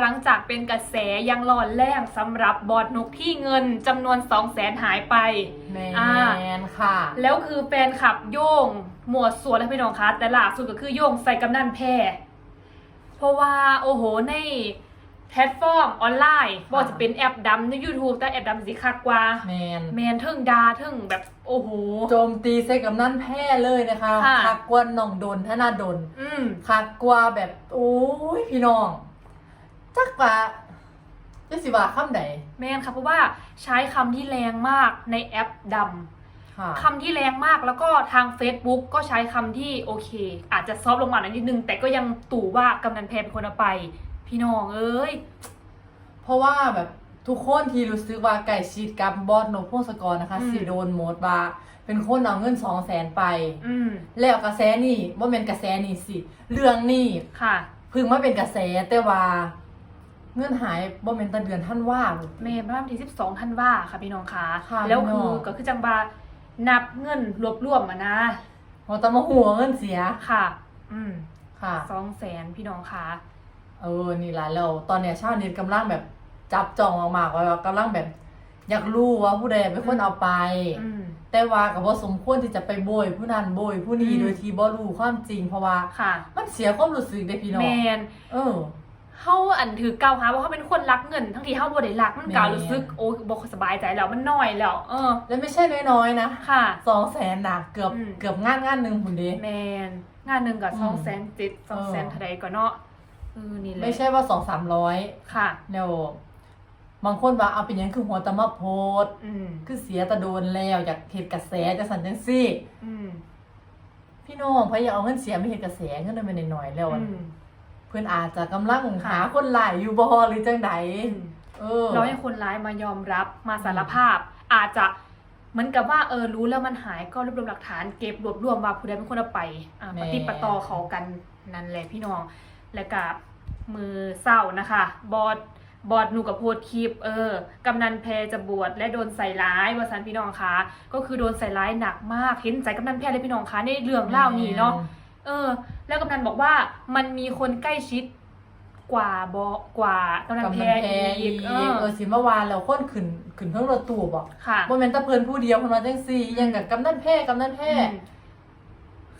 หลังจากเป็นกระแสยังร้อนแรงสำหรับบอดนกที่เงินจำนวน2 0 0แสนหายไป แมอ่า นค่ะ แล้วคือแฟนคลับโยง หมวดส่วนและพี่น้องคะแต่ล่าสุดก็คือโยงใส่กำนันแพร่เพราะว่าโอ้โหในแพลตฟอร์มออนไลน์บอจะเป็นแอปดำใน YouTube แต่แอปดำสิคักกว่า แมนแมนเทิงดาเทิงแบบโอ้โห โจมตีใส่กับนั่นแพร่เลยนะคะค่ะ คักกว่าน้องดนธนาดนอืม คักกว่าแบบ โอ้ยพี่น้อง จักว่าจะสิว่าคำใดแมนค่ะเพราะว่าใช้คำที่แรงมากในแอปดำค่ะคำที่แรงมากแล้วก็ทาง Facebook ก็ใช้คำที่โอเค อาจจะซอฟต์ลงมาหน่อยนิดนึง แต่ก็ยังตู่ว่ากำนันแพรเป็นคนเอาไป พี่น้องเอ้ย เพราะว่าแบบทุกคนที่รู้สึกว่าไก่ชิดกับบอสโนพงศกรนะคะ อืม สิโดนโมดว่าเป็นคนเอาเงินสองแสนไป อืมแล้วกระแสนี่ว่าเป็นกระแสนี่สิ เรื่องนี่ค่ะ เพึ่งมาเป็นกระแสแต่ว่า เงื่อนหายบ่เป็นตะเดือนท่านว่า เมย์บ้านที่12ท่านว่าค่ะพี่น้องคะค่ะแล้วพี่น้คืออง ก็คือจังบานับเงินรวบรวมมานะพอตะมาหัวเงินเสียค่ะ อืมค่ะ สองแสนพี่น้องคะเออ นี่แหละแล้วตอนเนี้ยชาวเน็ตกำลังแบบจับจองมากๆว่ากำลังแบบ อยากรู้ว่าผู้ใดเป็นคนเอาไป อืม แต่ว่ากับว่าสมควรที่จะไปโบย ผู้นั้นโบยผู้นี้อืม โดยที่บ่รู้ความจริงเพราะว่า ค่ะ มันเสียความรู้สึกเด้พี่น้อแมงนเออ เขาอันถือเกล่าวหาว่าเขาเป็นคนรักเงิน ทั้งที่เขาบ่ได้รักมันกล่าวแม่รู้สึกโอ้ยบ่สบายใจแล้วมันน้อยแล้ว เออ แล้วไม่ใช่น้อยๆนะค่ะสองแสนนะเกือบอืม เกือบงานงานหนึ่งคุณเดแมนงานหนึ่งกับอืม สองแสนเจ็ดสองแสนเออเท่าใดก็เนาะเออนี่แหละไม่ใช่ว่าสองสามร้อยค่ะ แล้วบางคนว่าเอาเป็นหยังคือหัวตะมาโพดอืมคือเสียตะโดนแล้วอยากเหตุกระแสจะสันจังซี่ อืมพี่น้องพยายามเอาเงินเสียไม่เหตุกระแสเงินมันหน่อยๆแล้วอะอืมเพื่อนอาจจะกำลังค่ะหาคนหลายอยู่บ่หรือจังใดอืมเออเราให้คนร้ายมายอมรับมาสารภาพ อาจจะเหมือนกับว่าเออรู้แล้วมันหายก็รวบรวมหลักฐานเก็บรวบรวมว่าผู้ใดเป็นคนเอาไปอ่าแม่ ปฏิดปะตอเขากันนั่นแหละพี่น้อง แล้วกับมือเศร้านะคะ บอดบอดหนูกับโพดคลิป เออกำนันแพรจะบวชและโดนใส่ร้ายวาสันพี่น้องคะก็คือโดนใส่ร้ายหนักมากเห็นใจกำนันแพรเลยพี่น้องคะในเรื่องเล่านี้เนาะ เออ แล้วกำนันบอกว่ามันมีคนใกล้ชิดกว่าบอกว่ากำนันกำแพลัรงแพ้อีอีกกเอเอออสิเมื่อวานเราคนขึ้นขึ้นเครื่องรถตู้บ่ค่ะบ่แม่นแตะเพิ่นผู้เดียวเพิ่นว่าจังซี่ยังกับกำนันแพ้กำนันแพ้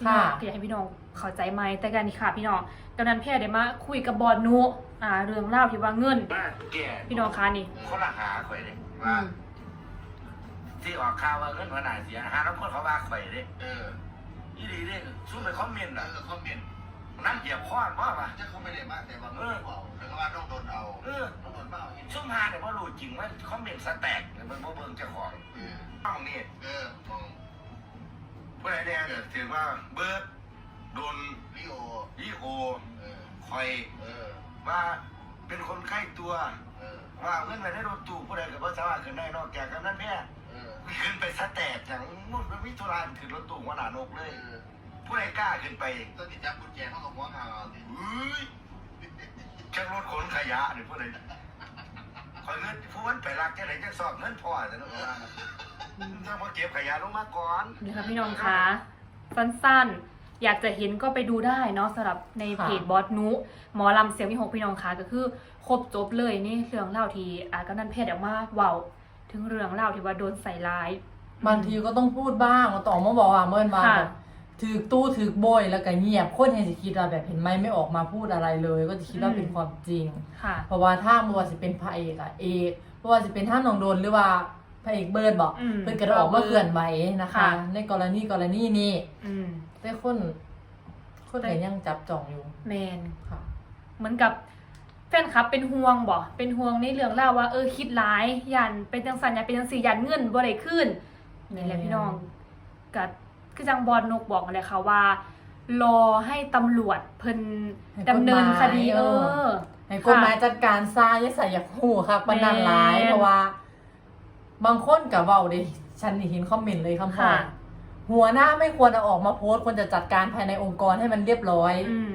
อืมค่ะพี่น้องอยากให้พี่น้องเข้าใจไหมแต่การนี้ค่ะ พี่น้องกำนันแพทย์ได้มาคุยกับบอลนุอ่า เรื่องเล่าวที่ว่าเงินบ้านแก่พี่น้องคะนี่คนละหาข่อยเลยอืว่ามที่ออกข่าวว่าเงินหัวหน้าเสียหาแล้วคนเขาว่าข่อยเลยเออ ยี่ดีเลยซุ่มไปคอมเมนต์แล้อะวคอมเมนต์น้ำเหยียบข้อนว่าป่ะจะเขาไม่ได้มากแต่ว่าเออเอาแต่ก็ว่าต้องโดนเอาเออต้องโดนเปล่าเห็นซุ่มหาเนี่ยว่ารู้จริงว่าคอมเมนต์สแต็กเนี่ยมันบ่เบิ่งเจ้าของเออห้องนี่เออมองผู้ใดแดงเนี่ยถือว่าเบิร์ดโดนลิโออีโอเออคอยเออว่าเป็นคนไข้ตัว เออว่าเงินไปในรถตู้ผู้ใดก็บ่สามารถขึ้นได้นอกจากกำนั้นแพ้เออ ขึ้นไปสแต็กอย่างมุ่นไปวิทุรานขึ้นรถตู้หัวหน้านกเลยเออผู้ใดกล้าขึ้นไปต้องติดจับกุญแจเข้ากับหัวเงาสิเฮ้ยจังรถขนขยะนี่ผู้ใดคอยเงินผู้วันไปรักจะไหนจะสอบเงินพอแต่ละวันถ้ามาเก็บขยะลงมาก่อนนี่ค่ะพี่น้องคะสั้นๆ อยากจะเห็นก็ไปดูได้เนาะสำหรับในเพจบอสนุ หมอลำเสียงมีหกพี่น้องคะก็คือ ครบจบเลยนี่เรื่องเล่าวที่อ่ากำนันแพทย์ออกมาเว้า ถึงเรื่องเล่าวที่ว่าโดนใส่ร้าย บางทีก็ต้องพูดบ้างต่อมาบอกว่าเมื่อนว่าค่ะแบบถือตู้ถือโบยแล้วก็เงียบคนเห็นสิคิดว่าแบบเห็นไหมไม่ออกมาพูดอะไรเลย ก็จะคิดว่าเป็นความจริง ค่ะ เพราะว่าถ้าบ่ว่าสิเป็นพระเอกอะเอกบ่ว่าสิเป็นท่านนองโดนหรือว่าพระเอกเบิร์ดบอกอืมเพิ่นก็ได้ออกมาเคลื่อนไหวนะคะ ค่ะ ในกรณีกรณีนี้อืม แต่คนคนไหนยังจับจ่องอยู่แมน ค่ะ เหมือนกับ แฟนคลับเป็นห่วงบ่เป็นห่วงในเรื่องเล่าวว่าเออคิดร้ายยันเป็นจังสันยันเป็นจังสียันเงินบ่ได้ขึ้นนี่แหละพี่น้องกับคือจังบอลนกบอกอะไรค่ะว่า รอให้ตำรวจเพิ่นให้ดำเนินคดีกฎหมายเอเออ อ ให้กฎหมายจัดการซาอย่าใส่อยากหูค่ะปานนันร้ายแม่นเพราะว่า บางคนกับเว้าดิฉันนี่เห็นคอมเมนต์เลยคำพูค่ะดหัวหน้าไม่ควรเอาออกมาโพสต์ควรจะจัดการภายในองค์กรให้มันเรียบร้อย อืม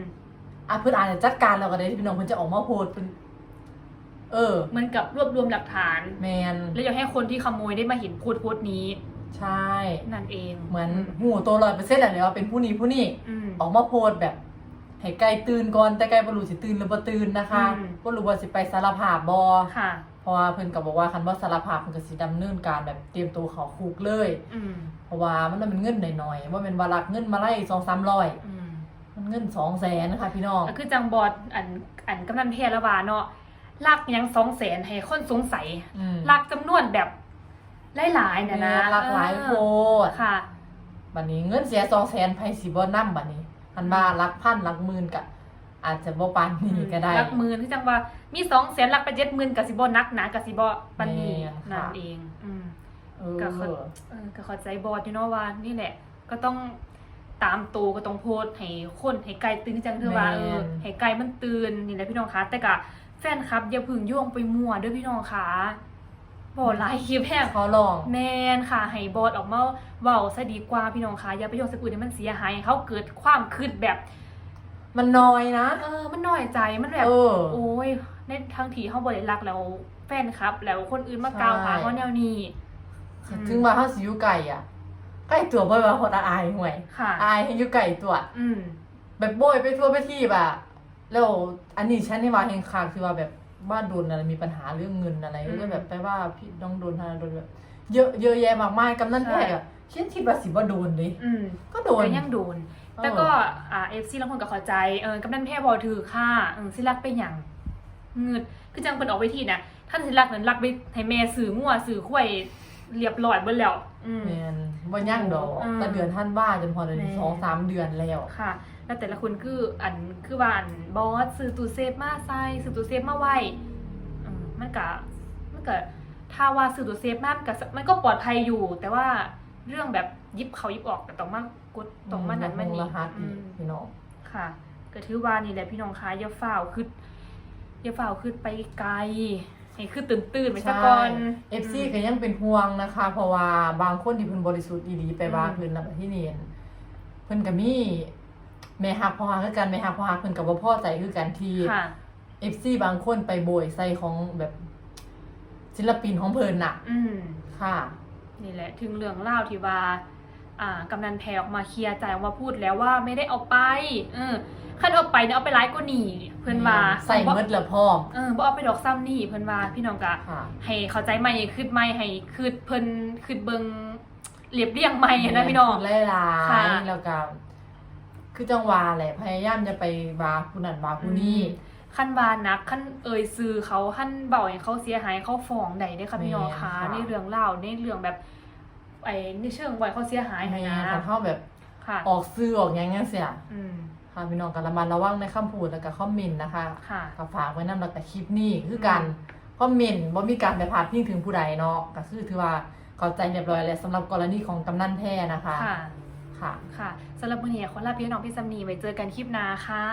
อะเพื่อนอาจจะจัดการเราก็ได้พี่น้องเพื่อนจะออกมาโพสต์เพิ่นเออเหมือนกับรวบรวมหลักฐาน แมนแล้วอยากให้คนที่ขโมยได้มาเห็นโพสต์โพสต์นี้ ใช่ นั่นเองเหมือนหูตัวร้อยเปอร์เซ็นต์อะไรว่าเป็นผู้นี้ผู้นี้อืมออกมาโพสต์แบบให้ไก่ตื่นก่อนแต่ไก่บ่รู้สิตื่นหรือบ่ตื่นนะคะอืม บ่รู้ว่าสิไปสารภาพบ่ค่ะ เพราะว่าเพิ่นก็บอกว่าคันบ่สารภาพเพิ่นก็สิดำเนินการแบบเตรียมตัวเข้าคุกเลย อืมเพราะว่ามันเป็นเงินหน่อยๆว่าเป็นว่ารักเงินมาไล่2-300 อืม มันเงิน200,000นะคะพี่น้องก็คือจังบอดอันอันกำนันเพศละว่าเนาะลักหยังสองแสนให้คนสงสัยอืมลักจำนวนแบบหลายๆเนี่ยนะแม่รักหลายโพเออดค่ะบัดนี้เงินเสีย200,000ไผสิบ่นำบัดนี้คันว่ารักพันรักหมื่นก็อาจจะบ่ปานนี้ก็ได้ลักหมื่นที่จังว่ามีสองแสนลักไปเจ็ดหมื่นกับสิบนักหนากับสิบปันนี้แม่นค่ะนั่นเองอืมเออก็เข้าเออก็เข้าใจบอดอยู่เนาะว่านี่แหละ ก็ต้อง ตามตัวก็ต้องโพสต์ให้คนให้ไกลตื่นจังเธอว่าแม่นเออให้ไกลมันตื่นนี่แหละพี่น้องคะแต่กะแฟนคลับอย่าพึ่งโยงไปมั่วเด้อพี่น้องคะบอดไลายคลิปแห้งขอลองแมนค่ะให้บอดออกมาเว้าซะดีกว่าพี่น้องคะอย่าไปโยงสกุลให้มันเสียหายให้เขาเกิดความคืดแบบมันน้อยนะ เออ มันน้อยใจ มันแบบเออโอ้ย ในทางทีเขาบริรักแล้วแฟนครับ แล้วคนอื่นมากล่าวหาใช่เขาแนวนี้อืมถึงว่าเฮาสิอยู่ไกลอะ ใกล้ตัวบ่ว่าคนอายห่วยค่ะอายให้อยู่ไกลตัว อืมแบบโบยไปทั่วไปที่แบบแล้วอันนี้ฉันนี่ว่าเฮงคางคือว่าแบบบ้านโดนอะไรมีปัญหาเรื่องเงินอะไรอืมก็แบบไปว่าพี่น้องโดนทางโดนแบบเยอะเยอะแยะมากมายกำนันแท้อะฉันคิดว่าสิบ่โดนดิอืมก็โดนก็ยังโดน แต่ก็อ่าเอฟซีบางคนก็เข้าใจเออกำนันแพ่บอถือค่าเออสิรักไปหยังเงินคือจังเปิดออกไปทีนะท่านสิรักนั้นรักไปให้แม่สื่องัวสื่อข้วย เรียบร้อยเบิดแล้ว อืม แมนบ่ย่างดอกอืมแต่เดือนท่านว่าจนพอเดือนแม่สองสามเดือนแล้วค่ะ แล้วแต่ละคนคืออันคือว่าอันบอสซื้อตู้เซฟมาใส่ซื้อตู้เซฟมาไว้อืมมันก็มันก็ถ้าว่าซื้อตู้เซฟมามันก็มันก็ปลอดภัยอยู่ แต่ว่าเรื่องแบบยิบเขายิบออกแต่ต้องมากดต้องมานั้นมาลนี่รหัสอือีกม พี่น้อง ค่ะก็ถือว่านี่แหละพี่น้องคะอย่าฝ่าวคืออย่าฝ่าวคือไปไกล ให้คือตื่นตื่นๆไปซะก่อน เอฟซีก็ยังเป็นห่วงนะคะ เพราะว่าบางคนที่เพิ่นบริสุทธิ์อีหลีไปว่าเพิ่นแล้วก็ที่นี่เพิ่นก็มีแม่ฮักพ่อฮักคือกันแม่ฮักพ่อฮักเพิ่นก็บ่พอใจคือกันที่ ค่ะ เอฟซีบางคนไปโบยใส่ของแบบศิลปินของเพิ่นน่ะ อืม ค่ะ นี่แหละ ถึงเรื่องเล่าวที่ว่าอ่า กำนันแพรออกมาเคลียร์ใจออกมาพูดแล้วว่าไม่ได้เอาไปเออคันเอาไปเนี่ยเอาไปร้ายก็หนีเพิ่นว่าใส่เมดละพร้อมเออบ่เอาไปดอกซ้ำนี่เพิ่นว่าพี่น้องกะค่ะให้เข้าใจใหม่คืดใหม่ให้คืดเพิ่นคืดเบิงเรียบเรียงใหม่นะพี่น้องไล่ลาค่ะยแล้วก็คือจังหวาแหละพยายามจะไปบาผู้นั้นบาผู้นี้ขั้นวานักขั้นเอ่ยซื้อเขาขั้นเบาให้เขาเสียหายเขาฟ้องใดได้ค่ะพี่น้องคะแม่นค่ะในเรื่องเล่าวในเรื่องแบบ ไอ้ในเชิงไว้เขาเสียหายให้ให้นะคันเข้าแบบค่ะออกซื้อออกหยังงั้นเสียอืมค่ะพี่น้องก็ระมัดระวังในคำพูดแล้วก็คอมเมนต์นะคะค่ะ ก็ฝากไว้นำแล้วแต่คลิปนี้คือกันคอมเมนต์บ่มีการไปพาดพิงถึงผู้ใดเนาะก็คือถือว่าเข้าใจเรียบร้อยแล้วสำหรับกรณีของกำนันแท้นะคะค่ะ ค่ะ ค่ะสำหรับวันนี้ขอลาพี่น้องพี่ซัมนีไว้เจอกันคลิปหน้าค่ะ